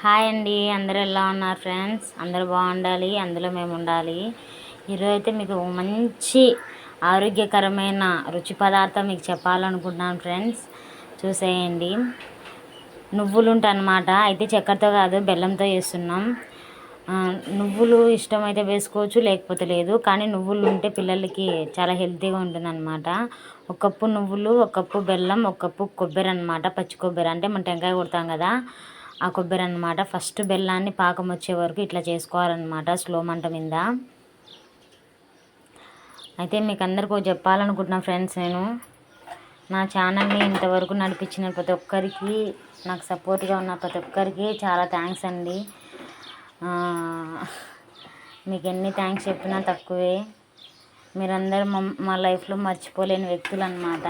Hi అండి అందరూ ఎలా ఉన్నారు ఫ్రెండ్స్? అందరూ బాగుండాలి అందులో మేము ఉండాలి. ఈరోజు అయితే మీకు మంచి ఆరోగ్యకరమైన రుచి పదార్థం మీకు చెప్పాలనుకుంటున్నాను ఫ్రెండ్స్. చూసేయండి. నువ్వులు ఉంటాయన్నమాట అయితే చక్కెరతో కాదు బెల్లంతో చేస్తున్నాం. నువ్వులు ఇష్టమైతే వేసుకోవచ్చు లేకపోతే లేదు. కానీ నువ్వులు ఉంటే పిల్లలకి చాలా హెల్తీగా ఉంటుందన్నమాట. ఒక కప్పు నువ్వులు ఒక కప్పు బెల్లం ఒక కప్పు కొబ్బరి అన్నమాట. పచ్చి కొబ్బరి. అంటే మనం టెంకాయ కొడతాం కదా. ఆ కొబ్బరి అనమాట ఫస్ట్ బెల్లాన్ని పాకం వచ్చే వరకు ఇట్లా చేసుకోవాలన్నమాట స్లో మంట మీద. అయితే మీకు అందరికీ ఒకటి చెప్పాలనుకుంటున్నా ఫ్రెండ్స్ నేను. నా ఛానల్ని ఇంతవరకు నడిపించిన ప్రతి ఒక్కరికి నాకు సపోర్ట్గా ఉన్న ప్రతి ఒక్కరికి చాలా థ్యాంక్స్ అండి. మీకు ఎన్ని థ్యాంక్స్ చెప్పినా తక్కువే. మీరందరూ మా మా లైఫ్లో మర్చిపోలేని వ్యక్తులు అనమాట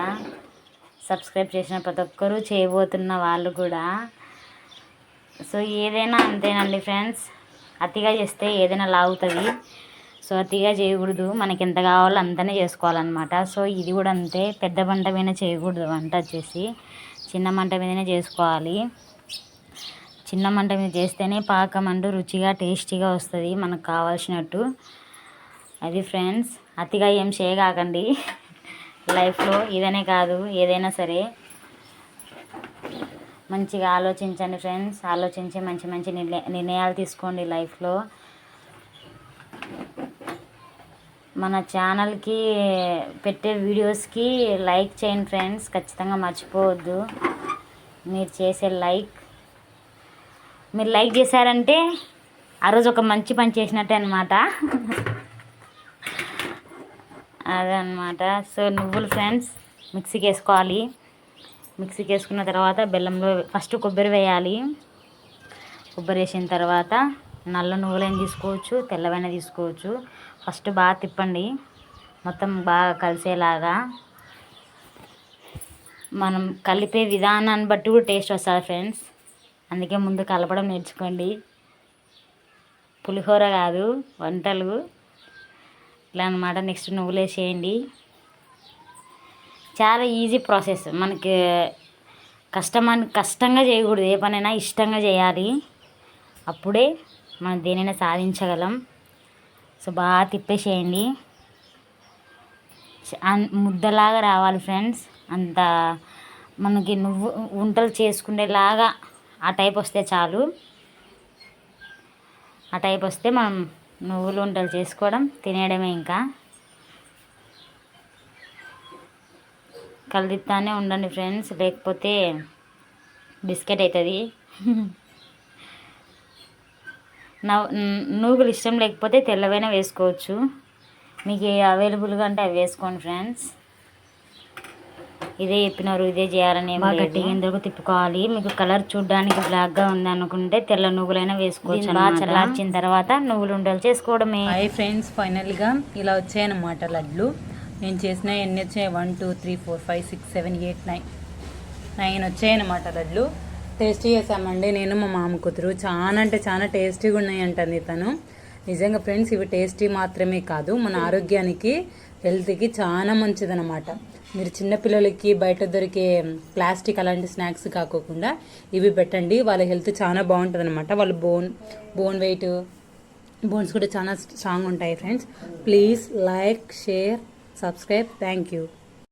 సబ్స్క్రైబ్ చేసిన ప్రతి ఒక్కరూ చేయబోతున్న వాళ్ళు కూడా. సో ఏదైనా అంతేనండి ఫ్రెండ్స్. అతిగా చేస్తే ఏదైనా లాగుతుంది. సో అతిగా చేయకూడదు. మనకి ఎంత కావాలో అంతనే చేసుకోవాలన్నమాట. సో ఇది కూడా అంతే. పెద్ద మంట మీద చేయకూడదు వంట వచ్చేసి. చిన్న మంట మీదనే చేసుకోవాలి. చిన్న మంట మీద చేస్తేనే పాకం అంటూ రుచిగా టేస్టీగా వస్తుంది మనకు కావాల్సినట్టు. అది ఫ్రెండ్స్. అతిగా ఏం చేయగాకండి. లైఫ్లో ఇదనే కాదు. ఏదైనా సరే. మంచిగా ఆలోచించండి ఫ్రెండ్స్. ఆలోచించి మంచి మంచి నిర్ణయ నిర్ణయాలు తీసుకోండి లైఫ్లో. మన ఛానల్కి పెట్టే వీడియోస్కి లైక్ చేయండి ఫ్రెండ్స్. ఖచ్చితంగా మర్చిపోవద్దు. మీరు చేసే లైక్ మీరు లైక్ చేశారంటే ఆ రోజు ఒక మంచి పని చేసినట్టే అనమాట అదనమాట సో నువ్వులు ఫ్రెండ్స్ మిక్సీకి వేసుకోవాలి. మిక్సీకి వేసుకున్న తర్వాత బెల్లంలో ఫస్ట్ కొబ్బరి వేయాలి. కొబ్బరి వేసిన తర్వాత నల్ల నువ్వులైన తీసుకోవచ్చు తెల్లవైన తీసుకోవచ్చు. ఫస్ట్ బాగా తిప్పండి. మొత్తం బాగా కలిసేలాగా మనం కలిపే విధానాన్ని బట్టి కూడా టేస్ట్ వస్తుంది ఫ్రెండ్స్. అందుకే ముందు కలపడం నేర్చుకోండి. పులిహోర కాదు వంటలు. ఇట్లా అనమాట నెక్స్ట్ నువ్వులు వేసేయండి. చాలా ఈజీ ప్రాసెస్ మనకి కష్టమని కష్టంగా చేయకూడదు. ఏ పనైనా ఇష్టంగా చేయాలి. అప్పుడే మనం దేనైనా సాధించగలం. సో బాగా తిప్పేసేయండి. ముద్దలాగా రావాలి ఫ్రెండ్స్. అంత మనకి నువ్వు వంటలు చేసుకునేలాగా ఆ టైప్ వస్తే చాలు. ఆ టైప్ వస్తే మనం నువ్వులు వంటలు చేసుకోవడం తినేయడమే ఇంకా. కలిదిస్తానే ఉండండి ఫ్రెండ్స్. లేకపోతే బిస్కెట్ అవుతుంది నూగులు ఇష్టం లేకపోతే తెల్లవైనా వేసుకోవచ్చు. మీకు ఏ అవైలబుల్గా అంటే అవి వేసుకోండి ఫ్రెండ్స్. ఇదే చెప్పినారు ఇదే చేయాలని లేదు. గట్టిగా ఎందుకు తిప్పుకోవాలి? మీకు కలర్ చూడడానికి బ్లాక్గా ఉంది అనుకుంటే తెల్ల నువ్వులైనా వేసుకోవచ్చు బాగా చల్లార్చిన తర్వాత నువ్వులు ఉండలు చేసుకోవడమే. హాయ్ ఫ్రెండ్స్ ఫైనల్గా ఇలా వచ్చాయన్నమాట లడ్లు. నేను చేసిన ఎన్ని వచ్చాయి? One two three four five six seven eight nine. Nine వచ్చాయన్నమాట లడ్లు. టేస్టీ చేసామండి నేను మా మామ కూతురు. చాలా అంటే చాలా టేస్టీగా ఉన్నాయంటుంది తను నిజంగా ఫ్రెండ్స్ ఇవి టేస్టీ మాత్రమే కాదు. మన ఆరోగ్యానికి హెల్త్కి చాలా మంచిదన్నమాట. మీరు చిన్నపిల్లలకి బయట దొరికే ప్లాస్టిక్ అలాంటి స్నాక్స్ కాకోకుండా ఇవి పెట్టండి. వాళ్ళ హెల్త్ చాలా బాగుంటుంది అనమాట వాళ్ళ బోన్ బోన్ వెయిట్ బోన్స్ కూడా చాలా స్ట్రాంగ్ ఉంటాయి friends. Please like share subscribe. Thank you.